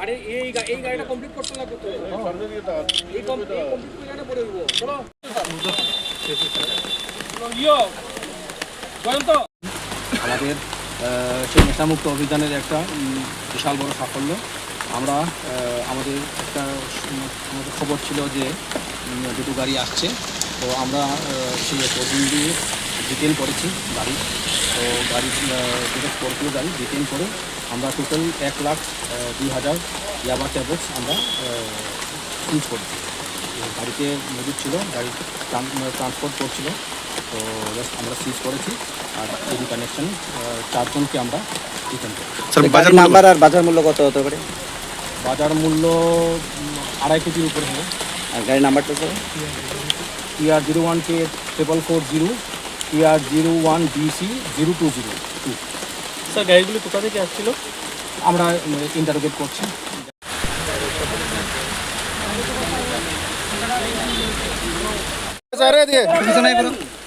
আরে এই এই গাড়িটা কমপ্লিট করতে লাগবে তো। এই কমপ্লিট করে পড়ে দেবো। চলো। আমাদের সেই নেশামুক্ত অভিযানের একটা বিশাল বড় সাফল্য। আমরা আমাদের একটা আমাদের খবর ছিল যে দুটো গাড়ি আসছে। তো আমরা সেই প্রথম দিয়ে ডিটেন করেছি গাড়ি। তো গাড়ি দুটো স্করপিও গাড়ি ডিটেন করে আমরা টোটাল এক লাখ দুই হাজার ইয়াবা ট্যাবলেটস আমরা ইউজ করেছি। গাড়িতে মজুদ ছিল গাড়ি ট্রান্সপোর্ট করছিল। তো just আমরা সিজ করেছি আর এডি কানেকশন চারজনকে আমরা রিটার্ন করেছি। বাজার নাম্বার আর বাজার মূল্য কত হতে পারে? বাজার মূল্য আড়াই কোটির উপরে হবে। আর গাড়ির নাম্বারটা sir? TR zero one K triple four zero TR zero one BC zero two zero two sir গাড়িগুলো কোথা থেকে আসছিল? আমরা ইন্টারোগেট করছি। আসছে